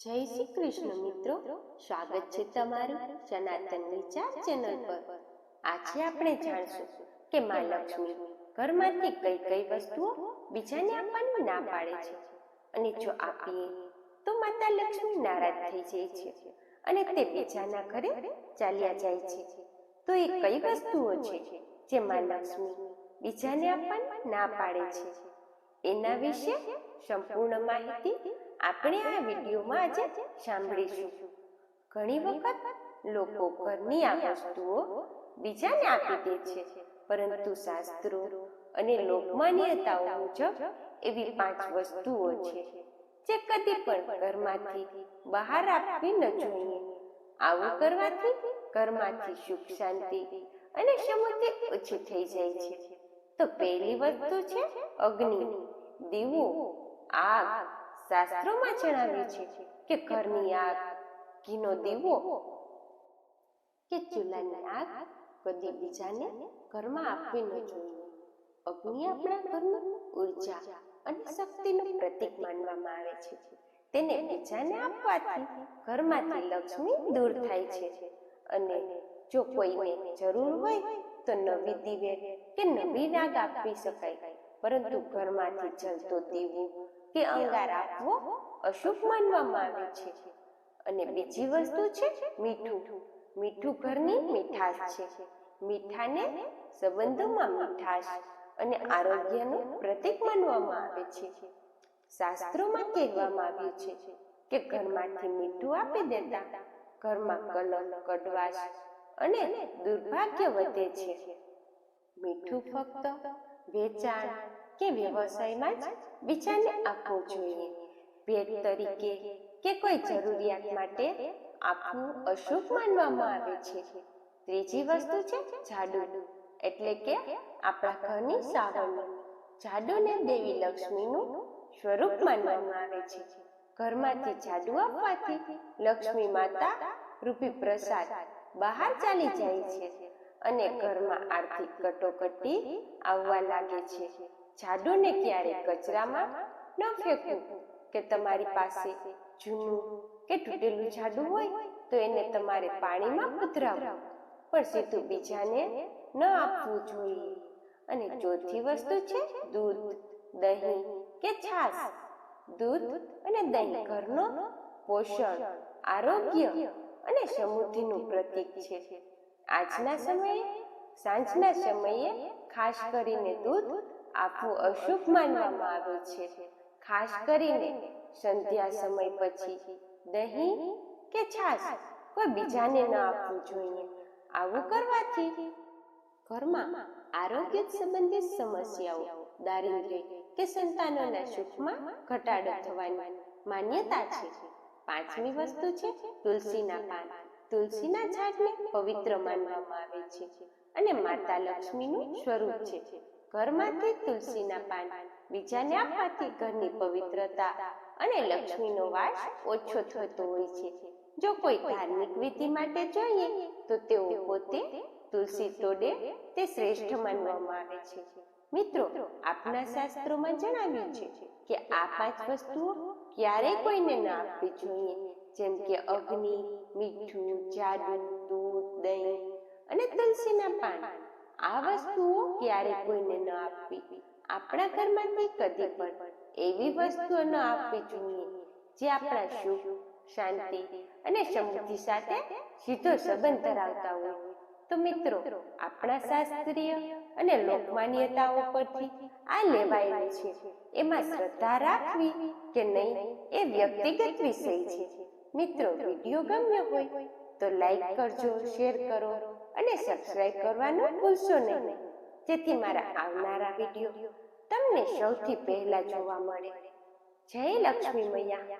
જય શ્રી કૃષ્ણ મિત્રો. સ્વાગત છે તમારું સનાતન વિચાર ચેનલ પર. આજે આપણે જાણશું કે માં લક્ષ્મી ઘરમાંથી કઈ કઈ વસ્તુઓ બીજાને આપવાનું ના પાડે છે. અને જો આપીએ તો માતા લક્ષ્મી નારાજ થઈ જાય છે અને તે બીજાના ઘરે ચાલ્યા જાય છે. તો એ કઈ વસ્તુઓ છે જે માં લક્ષ્મી બીજાને આપવાનું ના પાડે છે? એના વિશે સંપૂર્ણ માહિતી આપણે આ વિડીયોમાં આજે સાંભળીશું. ઘણી વખત લોકો ઘરની આ વસ્તુઓ બીજાને આપી દે છે. પરંતુ શાસ્ત્રો અને લોકમાન્યતાઓ મુજબ એવી પાંચ વસ્તુઓ છે જે કદી પણ ઘરમાંથી બહાર આપવી ન જોઈએ. આવું કરવાથી ઘરમાંથી સુખ શાંતિ અને સમૃદ્ધિ ઓછી થઈ જાય છે. તો પહેલી વસ્તુ છે અગ્નિ. દીવો. આગ. શાસ્ત્રોમાં જણાવ્યું છે કે ઘરની આગ ઘીનો દીવો કે ચૂલાની આગ કદી બીજાને ઘરમાં આપવી ન જોઈએ. અગ્નિ આપણા ઘરનું ઊર્જા અને શક્તિનું પ્રતીક માનવામાં આવે છે. તેને બીજાને આપવાથી ઘરમાંથી લક્ષ્મી દૂર થાય છે. અને જો કોઈને જરૂર હોય તો નવી દિવે કે નવી રાગ આપી શકાય. પરંતુ ઘરમાંથી જલતો દીવો કે અંગાર આપવો અશુભ માનવામાં આવે છે. અને બીજી વસ્તુ છે મીઠું. મીઠું. ઘરની મીઠાશ છે. મીઠાને સંબંધોમાં મીઠાશ અને આરોગ્યનું પ્રતીક માનવામાં આવે છે. શાસ્ત્રોમાં કહેવામાં આવ્યું છે કે ઘરમાંથી મીઠું આપી દેતા ઘરમાં કલહ કડવાશ અને દુર્ભાગ્ય વધે છે. મીઠું ફક્ત વેચાણ કે વ્યવસાયમાં જ બીજાને આપવું જોઈએ। ભેટ તરીકે કે કોઈ જરૂરિયાત માટે આપવું અશુભ માનવામાં આવે છે। ત્રીજી વસ્તુ છે ઝાડુ એટલે કે આપણા ઘરની સાવરણી જાડુને દેવી લક્ષ્મીનું સ્વરૂપ માનવામાં આવે છે। ઘરમાંથી જાડુ આપવાથી લક્ષ્મી માતા રૂપી પ્રસાદ બહાર ચાલી જાય છે અને ઘરમાં આર્થિક કટોકટી આવવા લાગે છે। જાડુને ક્યારે કચરામાં ન ફેંકવું કે તમારી પાસે જૂનું કે તૂટેલું જાડુ હોય તો એને તમારે પાણીમાં પધરાવવું. પણ સીધું બીજાને ન આપવું જોઈએ. અને ચોથી વસ્તુ છે દૂધ દહીં કે છાશ. દૂધ અને દહીં ઘરનો પોષણ આરોગ્ય અને સમૃદ્ધિનું પ્રતીક છે. આજના સમયે સાંજના સમયે ખાસ કરીને દૂધ આપવું અશુભ માનવામાં આવે છે. ખાસ કરીને સંધ્યા સમય પછી દહીં કે છાશ કોઈ બીજાને ન આપવું જોઈએ. આવું કરવાથી ઘરમાં આરોગ્ય સંબંધિત સમસ્યાઓ દારિદ્ર્ય કે સંતાનોના સુખમાં ઘટાડો થવાની માન્યતા છે. પાંચમી વસ્તુ છે તુલસીના પાન. તુલસીના ઝાડને પવિત્ર માનવામાં આવે છે અને માતા લક્ષ્મીનું સ્વરૂપ છે. ઘરમાંથી તુલસીના પાન બીજાને આપવાથી ઘરની પવિત્રતા અને લક્ષ્મીનો વાસ ઓછો થતો હોય છે. જો કોઈ ધાર્મિક વિધિ માટે જોઈએ તો તેઓ પોતે તુલસી તોડે તે શ્રેષ્ઠ માનવામાં આવે છે. મિત્રો આપના શાસ્ત્રોમાં જણાવ્યું છે કે આ પાંચ વસ્તુઓ ક્યારેય કોઈને ન આપવી જોઈએ. જેમ કે અગ્નિ મીઠું જાદુ દૂધ દહીં અને તુલસીના પાન. આ વસ્તુઓ ક્યારે કોઈને ન આપવી. આપણા ઘરમાંથી કદી પણ એવી વસ્તુઓ ન આપવી જોઈએ જે આપણા સુખ, શાંતિ અને સમૃદ્ધિ સાથે સીધો સંબંધ ધરાવતા હોય. તો મિત્રો, આપણા શાસ્ત્રીય અને લોકમાન્યતાઓ પરથી આ લેવાયેલું છે. એમાં શ્રદ્ધા રાખવી કે નહીં એ વ્યક્તિગત વિષય છે. મિત્રો, વીડિયો ગમ્યો હોય તો લાઈક કરજો, શેર કરો અને સબસ્ક્રાઇબ કરવાનું ભૂલશો નહીં. જેથી મારા આવનારા વીડિયો તમને સૌથી પહેલા જોવા મળે. જય લક્ષ્મી મૈયા.